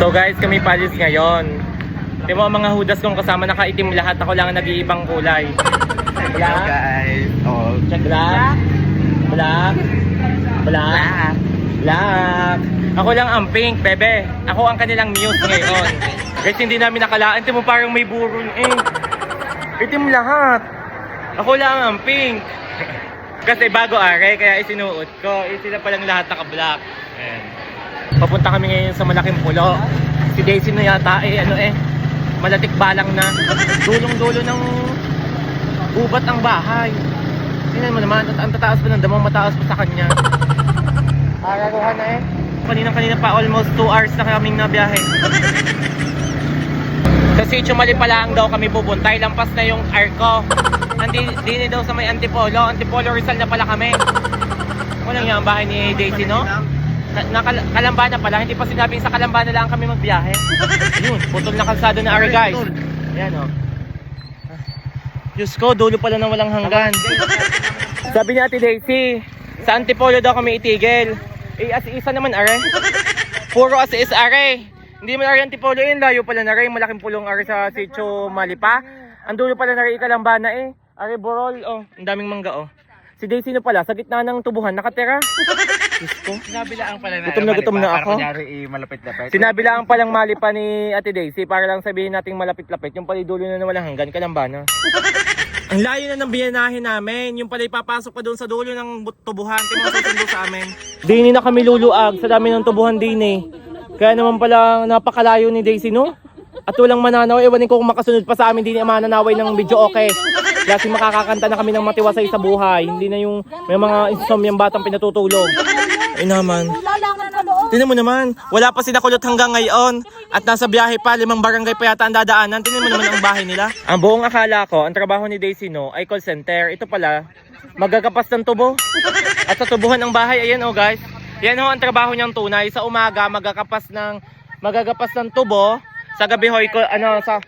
So guys, kami palis ngayon. Di mo ang mga hudas kong kasama nakaitim lahat. Ako lang ang nag-iibang kulay. Hello Black, guys. Oh, check black, black, black, black. Ako lang ang pink, bebe. Ako ang kanilang mute ngayon. Guys, hindi namin nakalaan. Ito mo parang may burol eh. Itim lahat. Ako lang ang pink. Kasi bago are, kaya isinuot ko. Eh, sila palang lahat naka-black. Ayan. Papunta kami ngayon sa malaking pulo. Si Daisy na yata eh, ano eh, malatik balang na. Dulong-dulo ng gubat ang bahay. Tingnan mo naman, ang tataas pa ng damo, mataas pa sa kanya. Araruhan na eh. Kanina-kanina pa, almost 2 hours na kaming nabiyahe. Sa Sitio Malipalang daw kami pupunta, lampas na yung arko. Andi, dini daw sa may Antipolo, Antipolo Rizal na pala kami. Walang yung bahay ni Daisy, no? Na, na Kal- Kalambana pala, hindi pa sinabing sa Kalambana lang kami magbiyahe. Ayun, putol na kalsado na are guys. Ayan oh. Diyos ko, dulo pala na walang hanggan. Sabi ni Ate Daisy, sa Antipolo daw kami itigil. Eh, as isa naman are. Puro as is are. Hindi man are Antipolo yun, layo pala na rin. Malaking pulong are sa Sitio Malipa. Ang dulo pala na rin Ikalambana eh. Are Borol, oh, ang daming mangga oh. Si Daisy na pala, sa gitna ng tubuhan, nakatira. Diyos ko. Sinabi lang pala na Gutom na gutom na Para ako. kunyari eh, malapit-lapit. Sinabi lang palang mali pa ni Ate Daisy para lang sabihin nating malapit-lapit. Yung pala dulo na walang hanggan, kalambana. Ang layo na ng biyanahin namin. Yung pala ipapasok pa doon sa dulo ng but- tubuhan. Yung mga susundo sa amin. Dini na kami luluag sa dami ng tubuhan din eh. Kaya naman pala napakalayo ni Daisy no? At walang mananaw. Ewanin ko kung makasunod pa sa amin din ang mananaway ng video okay. Kasi makakakanta na kami ng matiwasay sa buhay. Hindi na yung may mga insomniang batang pinatutulog. Ay naman. Tingnan mo naman, wala pa sila kulot hanggang ngayon at nasa biyahe pa, limang barangay pa yata ang dadaanan. Tingnan mo naman ang bahay nila. Ang buong akala ko, ang trabaho ni Daisy no ay call center. Ito pala, magagapas ng tubo. At sa tubuhan ng bahay, ayan oh guys. Yan ho ang trabaho niyang tunay. Sa umaga, magagapas ng magagapas ng tubo. Sa gabi ho, ano, sa,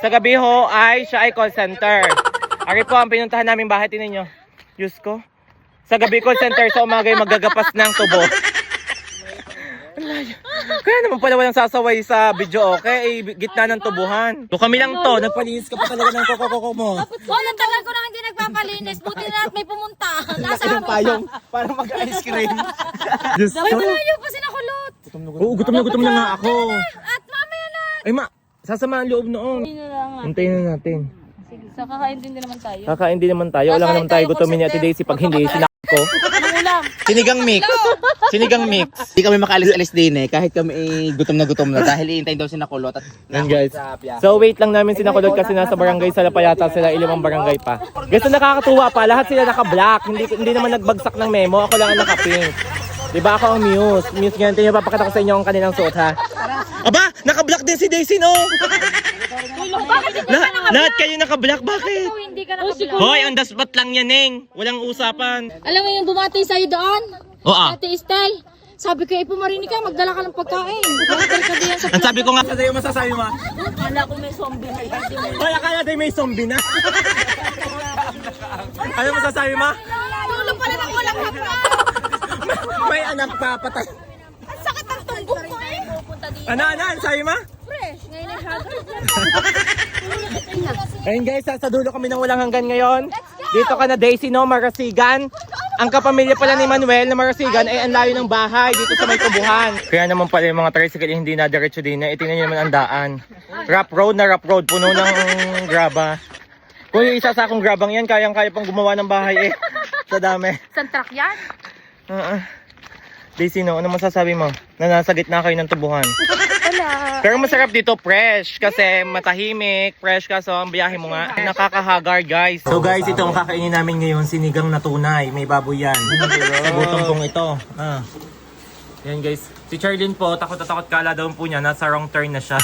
sa gabi ho ay siya ay call center. Ari po ang pinuntahan namin bahay, tingnan nyo. Diyos ko. Sa gabi call center, sa umaga ay magagapas ng tubo. Kaya naman pala walang sasaway sa video okay, eh, gitna ng tubuhan. So kami lang to, nagpalinis ka pa talaga ng koko mo. Walang tagal ko na hindi nagpapalinis. Buti na lang may pumunta. Nasa Ilang amin payong para mag-ice cream. Diyos May ko. malayo pa sinakulot. Oo, gutom na gutom na nga ako. At mamaya na. Ay ma, sasama ang loob noon. Hindi na lang. Hintayin na natin. Sige, sa kakaintindi naman tayo. Kakain din naman tayo. Wala Kakain naman tayo tayo, gutomin ni Ate Daisy pag hindi sinak ko. Anong ulam? Sinigang mix. Sinigang mix. Hindi kami makaalis-alis din eh, kahit kami eh, gutom na gutom na dahil iintayin daw si Nakulot at Yan guys. So wait lang namin sinakulot kasi nasa barangay sila pa yata sila ilimang barangay pa. Guys, ang nakakatuwa pa, lahat sila naka-black. Hindi hindi naman nagbagsak ng memo. Ako lang ang naka-pink. Di ba ako ang muse? Muse ganyan. Tingnan, papakita ko sa inyo ang kanilang suot ha. Aba, naka-black din si Daisy no? Bakit hindi Lahat, lahat kayo naka-black, bakit? ikaw hindi ka nakabla? Hoy, on the spot lang yan, Neng. Walang usapan. Alam mo yung bumati sa'yo doon? Oo ah. Ate Estel. Sabi ko, eh, pumarinig ka, magdala ka ng pagkain. Magdala ka diyan sa Ang sabi ko nga sa'yo, masasabi mo. Kala ko may zombie na Hoy, akala tayo may zombie na. ano masasabi mo? Tulo pala ng walang hapla. May anak pa, patay. Ang sakit ng tumbok ko eh. Pupunta dito. Ano, ano, ano sabi mo? Fresh. Ngayon ay haggard. Ayun guys, sa dulo kami ng walang hanggan ngayon. Dito ka na Daisy, no, Marasigan. Ang kapamilya pala ni Manuel na Marasigan ay ang layo ng bahay dito sa may tubuhan. Kaya naman pala yung mga tricycle hindi na diretso din na itingnan nyo naman ang daan. Rough road na rough road, puno ng graba. Kung yung isa sa akong grabang yan, kayang-kaya pang gumawa ng bahay eh. Sa dami. Saan truck yan? Uh, Daisy, no, ano masasabi mo? Na nasa gitna kayo ng tubuhan. Wala. Pero masarap dito fresh kasi matahimik, fresh ka so ang biyahe mo nga nakakahagar guys. So guys, ito ang kakainin namin ngayon, sinigang na tunay, may baboy yan. Sa gutom pong ito. Ah. Yan guys. Si Charlene po, takot na takot kala daw po niya, nasa wrong turn na siya.